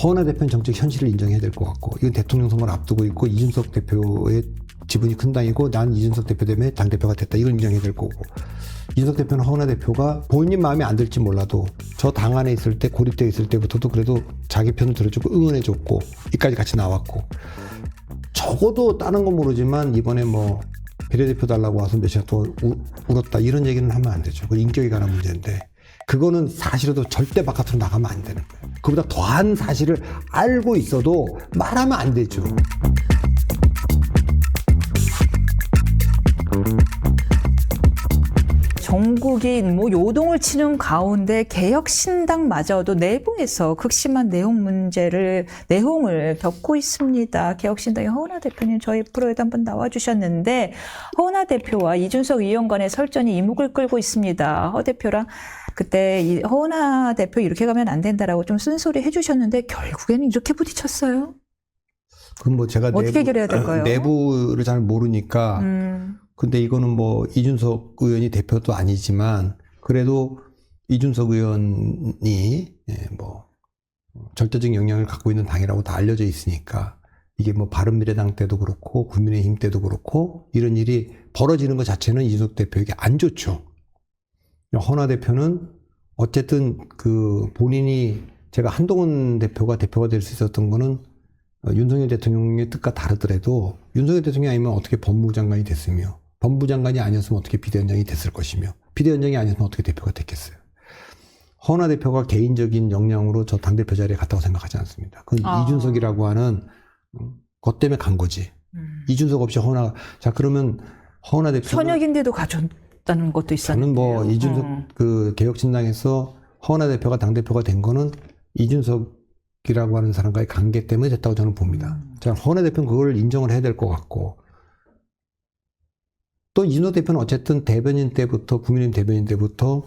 허은하 대표는 정책 현실을 인정해야 될 것 같고 이건 대통령 선거를 앞두고 있고 이준석 대표의 지분이 큰 당이고 난 이준석 대표 때문에 당 대표가 됐다 이걸 인정해야 될 거고 이준석 대표는 허은하 대표가 본인 마음에 안 들지 몰라도 저 당 안에 있을 때 고립되어 있을 때부터도 그래도 자기 편을 들어주고 응원해줬고 이까지 같이 나왔고 적어도 다른 건 모르지만 이번에 뭐 비례대표 달라고 와서 몇 시간 우- 울었다 이런 얘기는 하면 안 되죠. 그 인격에 관한 문제인데 그거는 사실에도 절대 바깥으로 나가면 안 되는 거예요. 그보다 더한 사실을 알고 있어도 말하면 안 되죠. 전국이 뭐 요동을 치는 가운데 개혁 신당마저도 내부에서 극심한 내용 문제를 내용을 겪고 있습니다. 개혁 신당의 허은하 대표님 저희 프로에도 한번 나와주셨는데 허은하 대표와 이준석 의원 간의 설전이 이목을 끌고 있습니다. 허 대표랑 그때 이 허은하 대표 이렇게 가면 안 된다라고 좀 쓴소리 해주셨는데 결국에는 이렇게 부딪혔어요. 그건 뭐 제가 어떻게 해결해야 될까요? 내부를 잘 모르니까 음, 근데 이거는 뭐 이준석 의원이 대표도 아니지만 그래도 이준석 의원이 예, 뭐 절대적 영향을 갖고 있는 당이라고 다 알려져 있으니까 이게 뭐 바른미래당 때도 그렇고 국민의힘 때도 그렇고 이런 일이 벌어지는 것 자체는 이준석 대표에게 안 좋죠. 허나 대표는 어쨌든 그 본인이 제가 한동훈 대표가 대표가 될 수 있었던 거는 어, 윤석열 대통령의 뜻과 다르더라도 윤석열 대통령이 아니면 어떻게 법무부 장관이 됐으며 법무부 장관이 아니었으면 어떻게 비대위원장이 됐을 것이며 비대위원장이 아니었으면 어떻게 대표가 됐겠어요. 허나 대표가 개인적인 역량으로 저 당대표 자리에 갔다고 생각하지 않습니다. 그건 아. 이준석이라고 하는 음, 것 때문에 간 거지. 음. 이준석 없이 허나 자 그러면 허나 대표 현역인데도 가졌다는 것도 있었는데 저는 뭐 이준석 음. 그 개혁신당에서 허나 대표가 당 대표가 된 거는 이준석이라고 하는 사람과의 관계 때문에 됐다고 저는 봅니다. 음. 자, 허나 대표는 그걸 인정을 해야 될 것 같고 또 이준석 대표는 어쨌든 대변인 때부터 국민의힘 대변인 때부터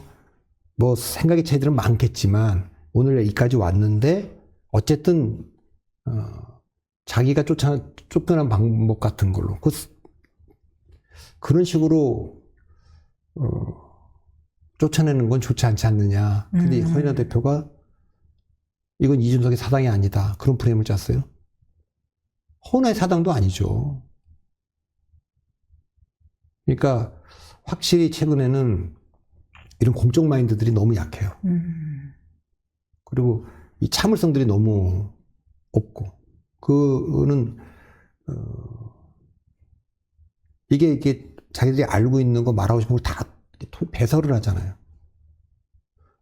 뭐 생각의 차이들은 많겠지만 오늘 여기까지 왔는데 어쨌든 어, 자기가 쫓아 쫓겨난 방법 같은 걸로 그, 그런 식으로 어, 쫓아내는 건 좋지 않지 않느냐. 근데 음. 허인하 대표가 이건 이준석의 사당이 아니다. 그런 프레임을 짰어요. 허은하의 사당도 아니죠. 그러니까 확실히 최근에는 이런 공적 마인드들이 너무 약해요. 음. 그리고 이 참을성들이 너무 없고 그거는 어, 이게 이게 자기들이 알고 있는 거 말하고 싶은 걸다 배설을 하잖아요.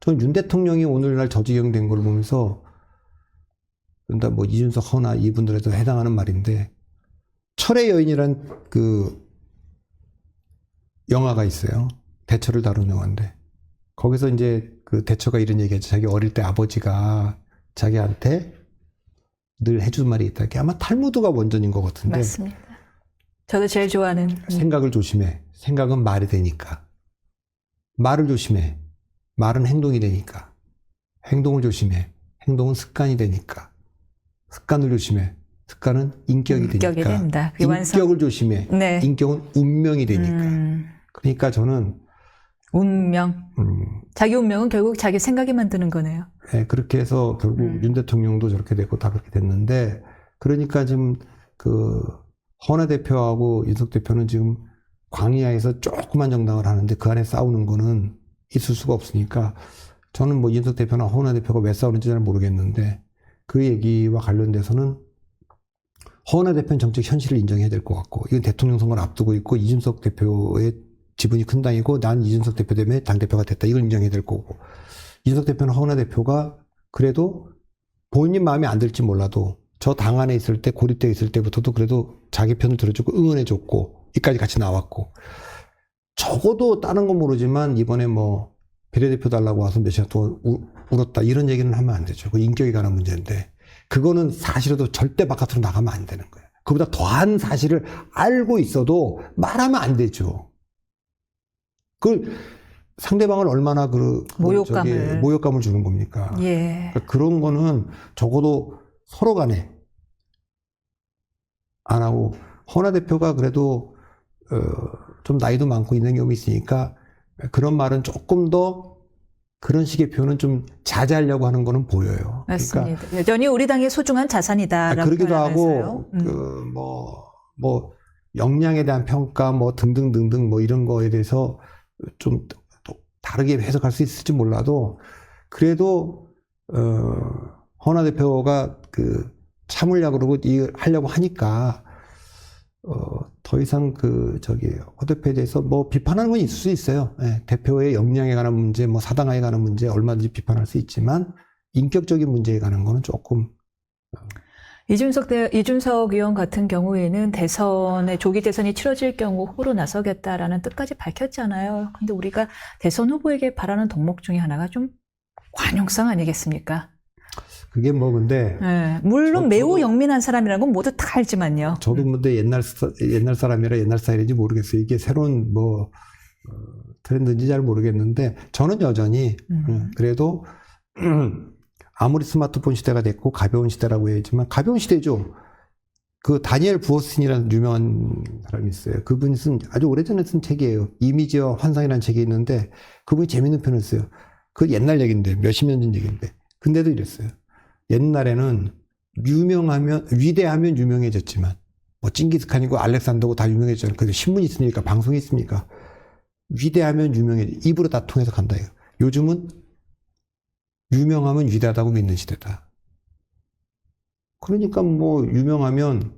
저는 윤 대통령이 오늘날 저지경된 걸 보면서 그러니까 뭐 이준석 허나 이분들에도 해당하는 말인데 철의 여인이란 그 영화가 있어요. 대처를 다룬 영화인데 거기서 이제 그 대처가 이런 얘기했죠. 자기 어릴 때 아버지가 자기한테 늘 해준 말이 있다. 그게 아마 탈무드가 원전인 것 같은데 맞습니다. 저도 제일 좋아하는 음. 생각을 조심해. 생각은 말이 되니까. 말을 조심해. 말은 행동이 되니까. 행동을 조심해. 행동은 습관이 되니까. 습관을 조심해. 습관은 인격이 인격이 되니까. 된다. 그게 완성. 인격을 조심해. 네. 인격은 운명이 되니까. 음, 그러니까 저는 운명. 음, 자기 운명은 결국 자기 생각이 만드는 거네요. 예, 그렇게 해서 결국 음. 윤 대통령도 저렇게 됐고 다 그렇게 됐는데 그러니까 지금 그 허나 대표하고 윤석 대표는 지금 광야에서 조그만 정당을 하는데 그 안에 싸우는 거는 있을 수가 없으니까 저는 뭐 윤석 대표나 허나 대표가 왜 싸우는지 잘 모르겠는데 그 얘기와 관련돼서는 허나 대표는 정책 현실을 인정해야 될 것 같고 이건 대통령 선거를 앞두고 있고 이준석 대표의 지분이 큰 당이고 난 이준석 대표 때문에 당 대표가 됐다. 이걸 인정해야 될 거고. 이준석 대표는 허은하 대표가 그래도 본인 마음에 안 들지 몰라도 저 당 안에 있을 때 고립되어 있을 때부터도 그래도 자기 편을 들어주고 응원해줬고 이까지 같이 나왔고. 적어도 다른 건 모르지만 이번에 뭐 비례대표 달라고 와서 몇 시간 동안 우- 울었다. 이런 얘기는 하면 안 되죠. 그 인격에 관한 문제인데 그거는 사실에도 절대 바깥으로 나가면 안 되는 거예요. 그보다 더한 사실을 알고 있어도 말하면 안 되죠. 그 상대방을 얼마나 그 모욕감을. 저기 모욕감을 주는 겁니까? 예. 그러니까 그런 거는 적어도 서로 간에 안 하고 허나 대표가 그래도 어, 좀 나이도 많고 있는 경험이 있으니까 그런 말은 조금 더 그런 식의 표현은 좀 자제하려고 하는 거는 보여요. 맞습니다. 여전히 우리 당의 소중한 그러니까 자산이다라고 그러기도 하고. 음. 그뭐뭐 역량에 대한 평가 뭐 등등등등 뭐 이런 거에 대해서 좀또 다르게 해석할 수 있을지 몰라도 그래도 어 허나 대표가 그 참으려고 그러고 이 하려고 하니까 어 더 이상 그 저기 허 대표에 대해서 뭐 비판하는 건 있을 수 있어요. 예, 대표의 역량에 관한 문제, 뭐 사당화에 관한 문제 얼마든지 비판할 수 있지만 인격적인 문제에 관한 거는 조금 이준석 대, 이준석 의원 같은 경우에는 대선에 조기 대선이 치러질 경우 후보로 나서겠다라는 뜻까지 밝혔잖아요. 근데 우리가 대선 후보에게 바라는 덕목 중에 하나가 좀 관용성 아니겠습니까? 그게 뭐 근데 예, 물론 저- 매우 영민한 사람이라는 건 모두 다 알지만요. 저도 근데 옛날 사- 옛날 사람이라 옛날 스타일인지 모르겠어요. 이게 새로운 뭐 어, 트렌드인지 잘 모르겠는데 저는 여전히 음. 음, 그래도 아무리 스마트폰 시대가 됐고 가벼운 시대라고 해야지만 가벼운 시대죠. 그 다니엘 부어스틴이라는 유명한 사람이 있어요. 그분이 쓴 아주 오래전에 쓴 책이에요. 이미지와 환상이라는 책이 있는데 그분이 재밌는 표현을 써요. 그 옛날 얘기인데 몇십 년 전 얘기인데 근데도 이랬어요. 옛날에는 유명하면 위대하면 유명해졌지만 뭐 징기스칸이고 알렉산더고 다 유명해졌잖아요. 그래도 신문이 있으니까 방송이 있으니까 위대하면 유명해 입으로 다 통해서 간다 이거. 요즘은 유명하면 위대하다고 믿는 시대다. 그러니까 뭐 유명하면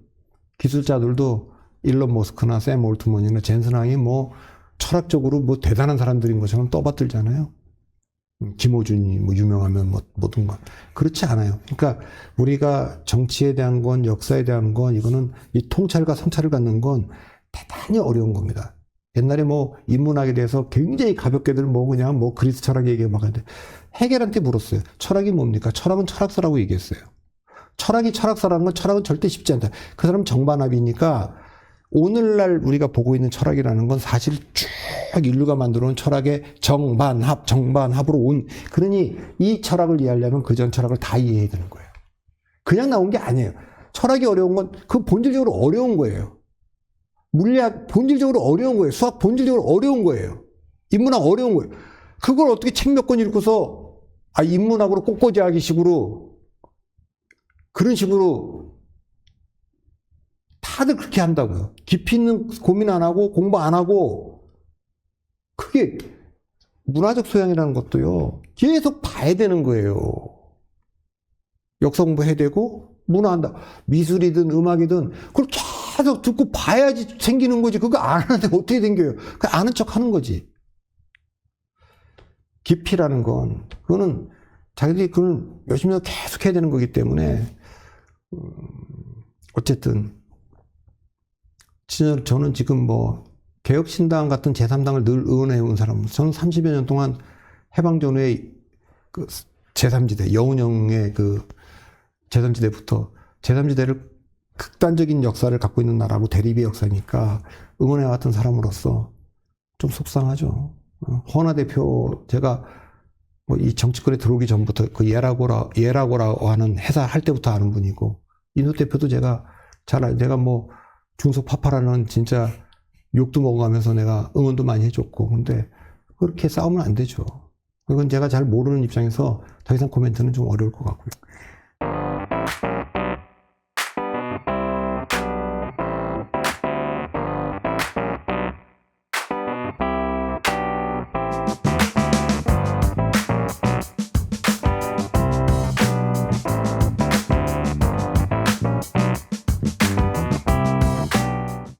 기술자들도 일론 머스크나 샘 올트먼이나 젠슨왕이 뭐 철학적으로 뭐 대단한 사람들인 것처럼 떠받들잖아요. 음, 김호준이 뭐 유명하면 뭐 모든 것 그렇지 않아요. 그러니까 우리가 정치에 대한 건 역사에 대한 건 이거는 이 통찰과 성찰을 갖는 건 대단히 어려운 겁니다. 옛날에 뭐 인문학에 대해서 굉장히 가볍게들 뭐 그냥 뭐 그리스 철학 얘기 막 하는데 해겔한테 물었어요. 철학이 뭡니까? 철학은 철학서라고 얘기했어요. 철학이 철학서라는 건 철학은 절대 쉽지 않다. 그 사람 정반합이니까 오늘날 우리가 보고 있는 철학이라는 건 사실 쭉 인류가 만들어 온 철학의 정반합, 정반합으로 온 그러니 이 철학을 이해하려면 그 전 철학을 다 이해해야 되는 거예요. 그냥 나온 게 아니에요. 철학이 어려운 건 그 본질적으로 어려운 거예요. 물리학 본질적으로 어려운 거예요. 수학 본질적으로 어려운 거예요. 인문학 어려운 거예요. 그걸 어떻게 책 몇 권 읽고서 아 인문학으로 꽃꽂이하기 식으로 그런 식으로 다들 그렇게 한다고요. 깊이 있는 고민 안 하고 공부 안 하고 그게 문화적 소양이라는 것도요. 계속 봐야 되는 거예요. 역사 공부해야 되고 문화한다. 미술이든 음악이든 그걸 계속 듣고 봐야지 생기는 거지. 그거 안 하는데 어떻게 생겨요? 그 아는 척 하는 거지. 깊이라는 건 그거는 자기들이 그걸 열심히 계속 해야 되는 거기 때문에 음, 어쨌든 저는 지금 뭐 개혁신당 같은 제3당을 늘 응원해 온 사람 저는 30여 년 동안 해방 전후에 그 제3지대 여운형의 그 제3지대부터 제3지대를 극단적인 역사를 갖고 있는 나라고 대립의 역사니까 응원해 왔던 사람으로서 좀 속상하죠. 어, 허나 대표 제가 뭐 이 정치권에 들어오기 전부터 그 예라고라 예라고라고 하는 회사 할 때부터 아는 분이고 이노 대표도 제가 잘 알, 내가 뭐 중소 파파라는 진짜 욕도 먹어가면서 내가 응원도 많이 해줬고 근데 그렇게 싸우면 안 되죠. 그건 제가 잘 모르는 입장에서 더 이상 코멘트는 좀 어려울 것 같고요.